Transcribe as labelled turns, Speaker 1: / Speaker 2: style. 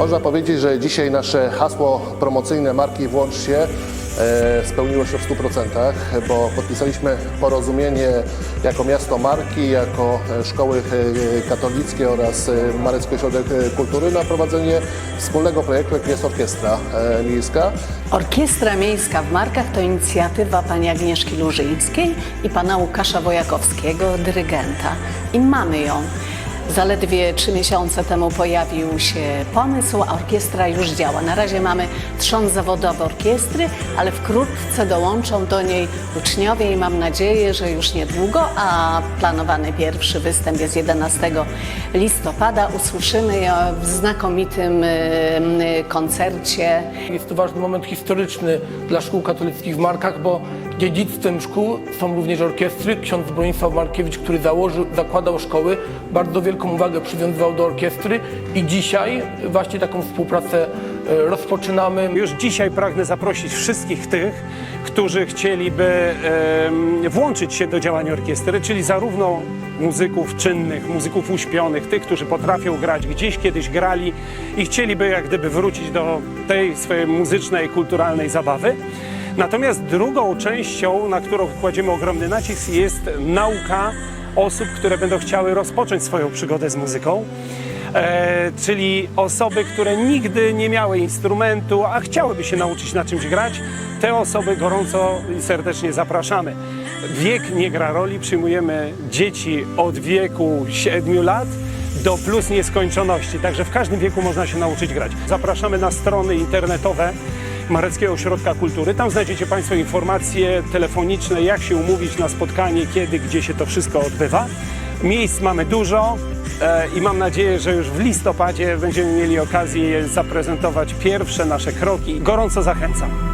Speaker 1: Można powiedzieć, że dzisiaj nasze hasło promocyjne marki Włącz się e, spełniło się w 100%, bo podpisaliśmy porozumienie jako miasto marki, jako e, szkoły e, katolickie oraz Marecki Ośrodek Kultury na prowadzenie wspólnego projektu, jakim jest Orkiestra Miejska.
Speaker 2: Orkiestra Miejska w Markach to inicjatywa pani Agnieszki Lużyńskiej i pana Łukasza Wojakowskiego, dyrygenta. I mamy ją. Zaledwie trzy miesiące temu pojawił się pomysł, a orkiestra już działa. Na razie mamy trzon zawodowy orkiestry, ale wkrótce dołączą do niej uczniowie i mam nadzieję, że już niedługo, a planowany pierwszy występ jest 11 listopada. Usłyszymy ją w znakomitym koncercie
Speaker 3: Jest to ważny moment historyczny dla szkół katolickich w Markach, bo dziedzictwem szkół są również orkiestry. Ksiądz Bronisław Markiewicz, który założył, zakładał szkoły, bardzo wielką uwagę przywiązywał do orkiestry i dzisiaj właśnie taką współpracę e, rozpoczynamy.
Speaker 4: Już dzisiaj pragnę zaprosić wszystkich tych, którzy chcieliby włączyć się do działania orkiestry, czyli zarówno muzyków czynnych, muzyków uśpionych, tych, którzy potrafią grać, gdzieś kiedyś grali i chcieliby jak gdyby wrócić do tej swojej muzycznej, kulturalnej zabawy. Natomiast drugą częścią, na którą kładziemy ogromny nacisk, jest nauka osób, które będą chciały rozpocząć swoją przygodę z muzyką. E, czyli osoby, które nigdy nie miały instrumentu, a chciałyby się nauczyć na czymś grać, te osoby gorąco i serdecznie zapraszamy. Wiek nie gra roli, przyjmujemy dzieci od wieku 7 lat do plus nieskończoności, także w każdym wieku można się nauczyć grać. Zapraszamy na strony internetowe Mareckiego Ośrodka Kultury. Tam znajdziecie Państwo informacje telefoniczne, jak się umówić na spotkanie, kiedy, gdzie się to wszystko odbywa. Miejsc mamy dużo e, i mam nadzieję, że już w listopadzie będziemy mieli okazję zaprezentować pierwsze nasze kroki. Gorąco zachęcam.